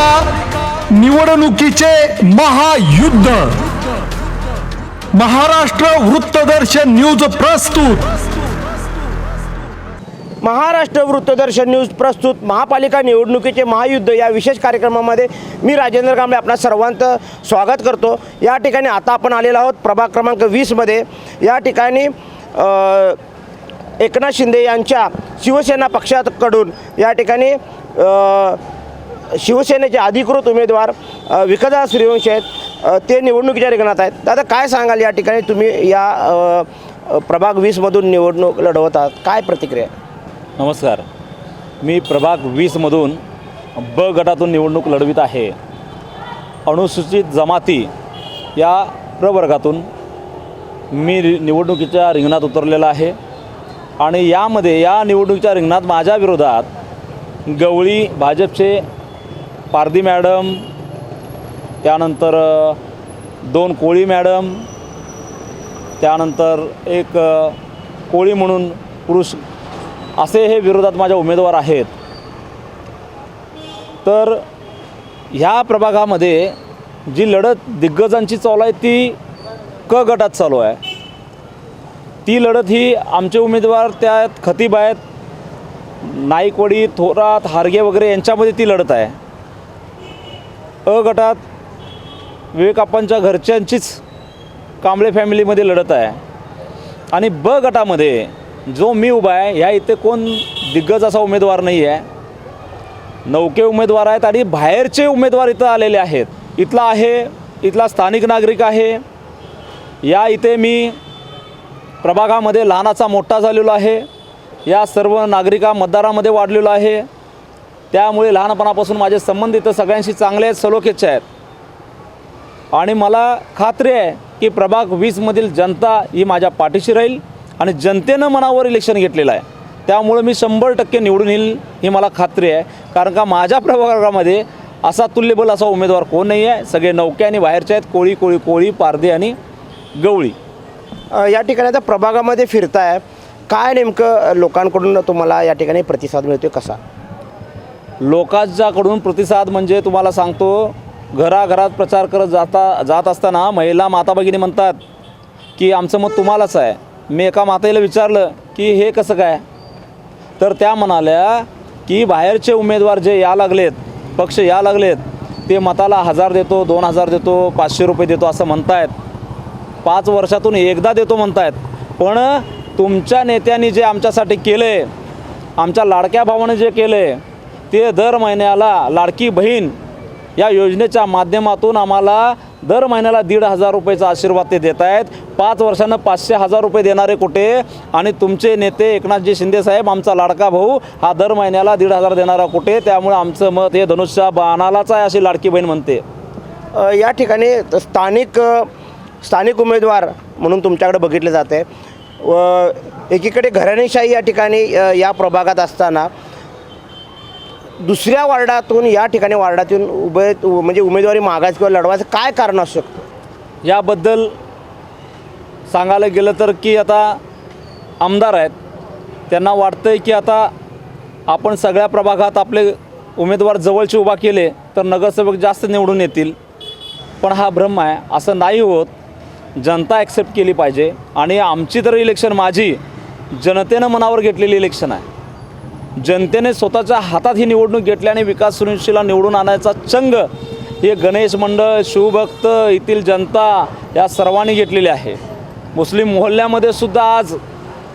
महापालिका निवडणुकीचे महायुद्ध. महाराष्ट्र वृत्तदर्शन न्यूज प्रस्तुत. महाराष्ट्र वृत्तदर्शन न्यूज प्रस्तुत. महापालिका निवडणुकीचे महायुद्ध या विशेष कार्यक्रमामध्ये मी राजेंद्र कांबळे आपणा सर्वांचं स्वागत करतो. या ठिकाणी आता आपण आलेलो आहोत प्रभाग क्रमांक वीसमध्ये या ठिकाणी एकनाथ शिंदे यांच्या शिवसेना पक्षाकडून या ठिकाणी शिवसेनेचे अधिकृत उमेदवार विकदा सूर्यवंशी आहेत. ते निवडणुकीच्या रिंगणात आहेत. दादा काय सांगाल या ठिकाणी? तुम्ही या प्रभाग वीसमधून निवडणूक लढवत आहात. काय प्रतिक्रिया नमस्कार. मी प्रभाग वीसमधून ब गटातून निवडणूक लढवित आहे. अनुसूचित जमाती या प्रवर्गातून मी रि- निवडणुकीच्या रिंगणात उतरलेला आहे. आणि यामध्ये या निवडणुकीच्या रिंगणात माझ्या विरोधात गवळी भाजपचे पारदी मॅडम त्यानंतर दोन कोळी मॅडम त्यानंतर एक कोळी म्हणून पुरुष असे हे विरोधात माझ्या उमेदवार आहेत. तर ह्या प्रभागामध्ये जी लढत दिग्गजांची चालू आहे ती क गटात चालू आहे. ती लढत ही आमचे उमेदवार त्यात खतीब आहेत नाईकवडी थोरात हारगे वगैरे यांच्यामध्ये ती लढत आहे. अ गटात विवेकाप्पांच्या घरच्यांचीच कांबळे फॅमिलीमध्ये लढत आहे. आणि ब गटामध्ये जो मी उभा आहे ह्या इथे कोण दिग्गज असा उमेदवार नाही आहे. नौके उमेदवार आहेत आणि बाहेरचे उमेदवार इथं आलेले आहेत. इथला आहे इथला स्थानिक नागरिक आहे. या इथे मी प्रभागामध्ये लहानाचा मोठा झालेलो आहे. या सर्व नागरिका मतदारामध्ये वाढलेलो आहे. त्यामुळे लहानपणापासून माझे संबंध इथं सगळ्यांशी चांगले आहेत सलोखेच्छ आहेत. आणि मला खात्री आहे की प्रभाग वीसमधील जनता ही माझ्या पाठीशी राहील आणि जनतेनं मनावर इलेक्शन घेतलेलं आहे. त्यामुळे मी शंभर टक्के निवडून येईल ही मला खात्री आहे. कारण का माझ्या प्रभागामध्ये असा तुल्यबल असा उमेदवार कोण नाही आहे. सगळे नौके आणि बाहेरचे आहेत. कोळी कोळी कोळी पारदे आणि गवळी. या ठिकाणी आता प्रभागामध्ये फिरताय. काय नेमकं लोकांकडून तुम्हाला या ठिकाणी प्रतिसाद मिळतोय कसा? लोकांच्याकडून प्रतिसाद म्हणजे तुम्हाला सांगतो घराघरात प्रचार करत जाता जात असताना महिला माता भगिनी म्हणतात की आमचं मत तुम्हालाच आहे. मी एका मातेला विचारलं की हे कसं काय? तर त्या म्हणाल्या की बाहेरचे उमेदवार जे या लागलेत पक्ष या लागलेत ते मताला हजार देतो दोन हजार देतो पाचशे रुपये देतो असं म्हणतायत. पाच वर्षातून एकदा देतो म्हणतायत. पण तुमच्या नेत्यांनी जे आमच्यासाठी केलं आहे आमच्या लाडक्या भावाने जे केलं आहे ते दर महिन्याला लाडकी बहीण या योजनेच्या माध्यमातून आम्हाला दर महिन्याला दीड हजार रुपयेचा आशीर्वाद ते देत आहेत. पाच वर्षानं पाचशे हजार रुपये देणारे कुठे? आणि तुमचे नेते एकनाथजी शिंदेसाहेब आमचा लाडका भाऊ हा दर महिन्याला दीड हजार देणारा कुठे? त्यामुळे आमचं मत हे धनुष्या बाणालाच आहे अशी लाडकी बहीण म्हणते. या ठिकाणी स्थानिक स्थानिक उमेदवार म्हणून तुमच्याकडे बघितले जाते. व एकीकडे घराणेशाही या ठिकाणी या प्रभागात असताना दुसऱ्या वार्डातून या ठिकाणी वार्डातून उभे म्हणजे उमेदवारी मागायचं किंवा लढवायचं काय कारण असू शकतं? याबद्दल सांगायला गेलं तर की आता आमदार आहेत त्यांना वाटतं आहे की आता आपण सगळ्या प्रभागात आपले उमेदवार जवळचे उभा केले तर नगरसेवक जास्त निवडून येतील. पण हा भ्रम आहे असं नाही होत. जनता ॲक्सेप्ट केली पाहिजे. आणि आमची तर इलेक्शन माझी. जनतेनं मनावर घेतलेली इलेक्शन आहे. जनतेने स्वतःच्या हातात ही निवडणूक घेतल्याने विकास सुनिश्चिला निवडून आणायचा चंग हे गणेश मंडळ शिवभक्त येथील जनता या सर्वांनी घेतलेली आहे. मुस्लिम मोहल्ल्यामध्ये सुद्धा आज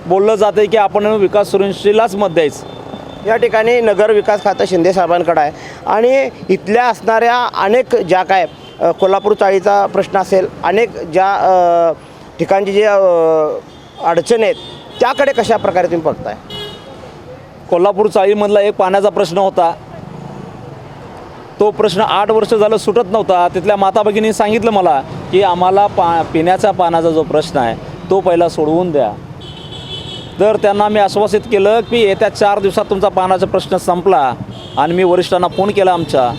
बोललं जातं आहे की आपण विकास सुनिश्चिलाच मत द्यायचं. या ठिकाणी नगर विकास खातं शिंदे साहेबांकडं आहे. आणि इथल्या असणाऱ्या अनेक ज्या काय कोल्हापूर चाळीचा प्रश्न असेल अनेक ज्या ठिकाणची जे अडचणी आहेत त्याकडे कशा प्रकारे तुम्ही बघताय? कोल्हापूर चाळीमधला एक पाण्याचा प्रश्न होता. तो प्रश्न आठ वर्ष झालं सुटत नव्हता. तिथल्या माता भगिनी सांगितलं मला की आम्हाला पा पिण्याच्या पाण्याचा जो प्रश्न आहे तो पहिला सोडवून द्या. तर त्यांना मी आश्वासित केलं की येत्या चार दिवसात तुमचा पाण्याचा प्रश्न संपला आणि मी वरिष्ठांना फोन केला आमच्या.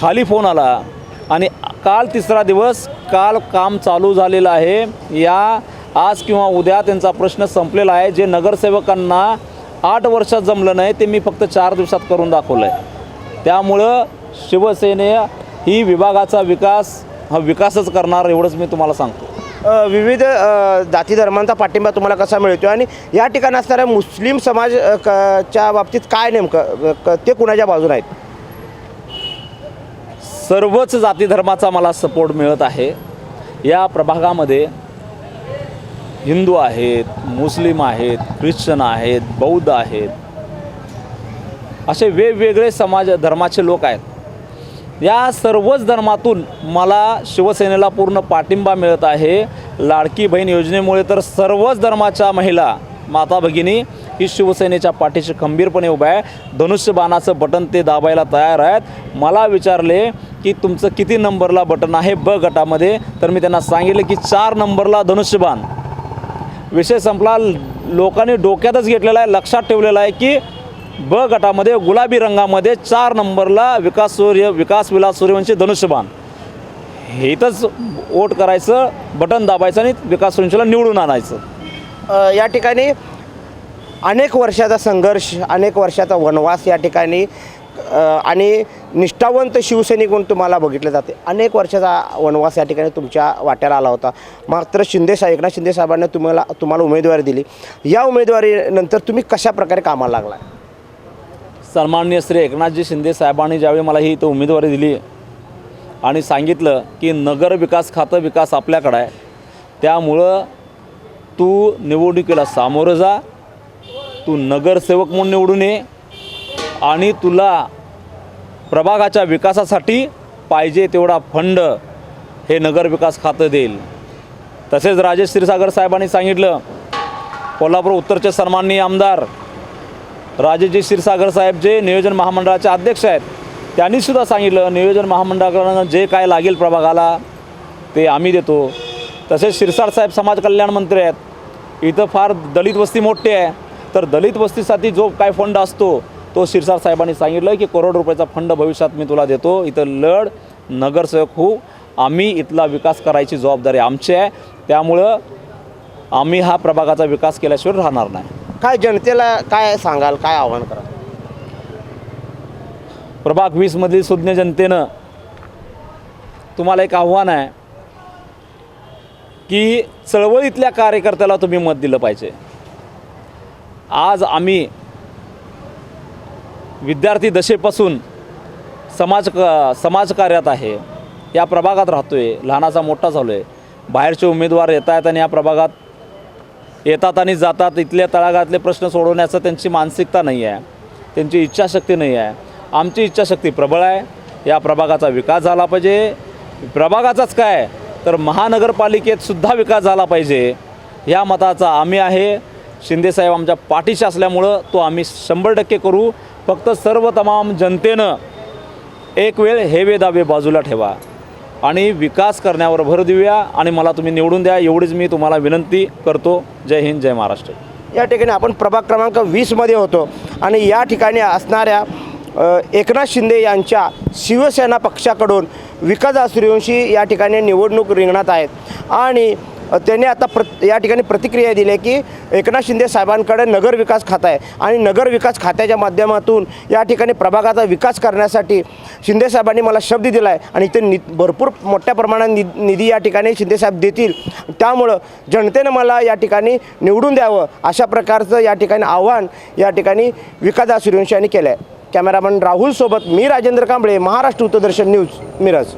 खाली फोन आला आणि काल तिसरा दिवस काल काम चालू झालेलं आहे. या आज किंवा उद्या त्यांचा प्रश्न संपलेला आहे. जे नगरसेवकांना आठ वर्षात जमलं नाही ते मी फक्त चार दिवसात करून दाखवलं आहे त्यामुळं शिवसेने ही विभागाचा विकास हा विकासच करणार एवढंच मी तुम्हाला सांगतो. विविध जाती धर्मांचा पाठिंबा तुम्हाला कसा मिळतो आणि या ठिकाणी असणाऱ्या मुस्लिम समाज च्या बाबतीत काय नेमकं ते कुणाच्या बाजूने आहेत? सर्वच जाती धर्माचा मला सपोर्ट मिळत आहे. या प्रभागामध्ये हिंदू आहेत मुस्लिम आहेत ख्रिश्चन आहेत बौद्ध आहेत असे वेगवेगळे समाज धर्माचे लोक आहेत. या सर्वच धर्मातून मला शिवसेनेला पूर्ण पाठिंबा मिळत आहे. लाडकी बहीण योजनेमुळे तर सर्वच धर्माच्या महिला माता भगिनी ही शिवसेनेच्या पाठीशी खंबीरपणे उभ्या आहे धनुष्यबाणाचं बटन ते दाबायला तयार आहेत. मला विचारले की तुमचं किती नंबरला बटन आहे? ब गटामध्ये. तर मी त्यांना सांगितलं की चार नंबरला धनुष्यबाण विषय संपला. लोकांनी डोक्यातच घेतलेला आहे लक्षात ठेवलेला आहे की ब गटामध्ये गुलाबी रंगामध्ये चार नंबरला विकास सूर्य विकास विलास सूर्यवंशी धनुष्यबाण. हे इथंच वोट करायचं बटन दाबायचं आणि विकास सूर्यवंशीला निवडून आणायचं. या ठिकाणी अनेक वर्षाचा संघर्ष अनेक वर्षाचा वनवास या ठिकाणी आणि निष्ठावंत शिवसैनिक म्हणून तुम्हाला बघितलं जाते. अनेक वर्षाचा वनवास या ठिकाणी तुमच्या वाट्याला आला होता. मात्र शिंदेसाहेब एकनाथ शिंदेसाहेबांनी तुम्हाला तुम्हाला उमेदवारी दिली. या उमेदवारीनंतर तुम्ही कशा प्रकारे कामाला लागला सन्माननीय श्री एकनाथजी शिंदे साहेबांनी ज्यावेळी मला ही इथं उमेदवारी दिली आणि सांगितलं की नगर विकास खातं विकास आपल्याकडं आहे. त्यामुळं तू निवडणुकीला सामोरं जा तू नगरसेवक म्हणून निवडून ये आणि तुला प्रभागाच्या विकासासाठी पाहिजे तेवढा फंड हे नगरविकास खातं देईल. तसेच राजेश क्षीरसागर साहेबांनी सांगितलं कोल्हापूर उत्तरचे सन्माननीय आमदार राजेजी क्षीरसागर साहेब जे नियोजन महामंडळाचे अध्यक्ष आहेत त्यांनीसुद्धा सांगितलं नियोजन महामंडळाकडनं जे काय लागेल प्रभागाला ते आम्ही देतो. तसेच शिरसाट साहेब समाज कल्याण मंत्री आहेत इथं फार दलित वस्ती मोठी आहे तर दलित वस्तीसाठी जो काय फंड असतो तो शिरसाट साहेबांनी सांगितलं की करोड रुपयाचा फंड भविष्यात मी तुला देतो. इथं लढ नगरसेवक होऊ आम्ही इथला विकास करायची जबाबदारी आमची आहे. त्यामुळं आम्ही हा प्रभागाचा विकास केल्याशिवाय राहणार नाही. काय जनतेला काय सांगाल काय आव्हान करा प्रभाग वीसमधील सुज्ञ जनतेनं तुम्हाला एक आव्हान आहे की चळवळीतल्या कार्यकर्त्याला तुम्ही मत दिलं पाहिजे. आज आम्ही विद्यार्थी दशेपासून समाज क समाजकार्यात आहे. या प्रभागात राहतो आहे लहानाचा मोठा झालो आहे बाहेरचे उमेदवार येत आहेत आणि या प्रभागात येतात आणि जातात. इथल्या तळागातले प्रश्न सोडवण्याचं त्यांची मानसिकता नाही आहे. त्यांची इच्छाशक्ती नाही आहे. आमची इच्छाशक्ती प्रबळ आहे. या प्रभागाचा विकास झाला पाहिजे. प्रभागाचाच काय? तर महानगरपालिकेत सुद्धा विकास झाला पाहिजे. या मताचा आम्ही आहे. शिंदेसाहेब आमच्या पाठीशी असल्यामुळं तो आम्ही शंभर टक्के करू. फक्त सर्व तमाम जनतेनं एक वेळ हेवे दावे बाजूला ठेवा आणि विकास करण्यावर भर देऊया आणि मला तुम्ही निवडून द्या एवढीच मी तुम्हाला विनंती करतो. जय हिंद जय महाराष्ट्र. या ठिकाणी आपण प्रभाग क्रमांक वीसमध्ये होतो आणि या ठिकाणी असणाऱ्या एकनाथ शिंदे यांच्या शिवसेना पक्षाकडून विकास सूर्यवंशी या ठिकाणी निवडणूक रिंगणात आहेत. आणि त्यांनी आता प्र या ठिकाणी प्रतिक्रिया दिली आहे की एकनाथ शिंदे साहेबांकडे नगर विकास खातं आहे. आणि नगर विकास खात्याच्या माध्यमातून या ठिकाणी प्रभागाचा विकास करण्यासाठी शिंदे साहेबांनी मला शब्द दिला आहे आणि ते नि भरपूर मोठ्या प्रमाणात नि निधी या ठिकाणी शिंदेसाहेब देतील. त्यामुळं जनतेनं मला या ठिकाणी निवडून द्यावं अशा प्रकारचं या ठिकाणी आव्हान या ठिकाणी विकास सूर्यवंशी यांनी केलं आहे कॅमेरामन राहुलसोबत मी राजेंद्र कांबळे महाराष्ट्र उत्तरदर्शन न्यूज मिरज.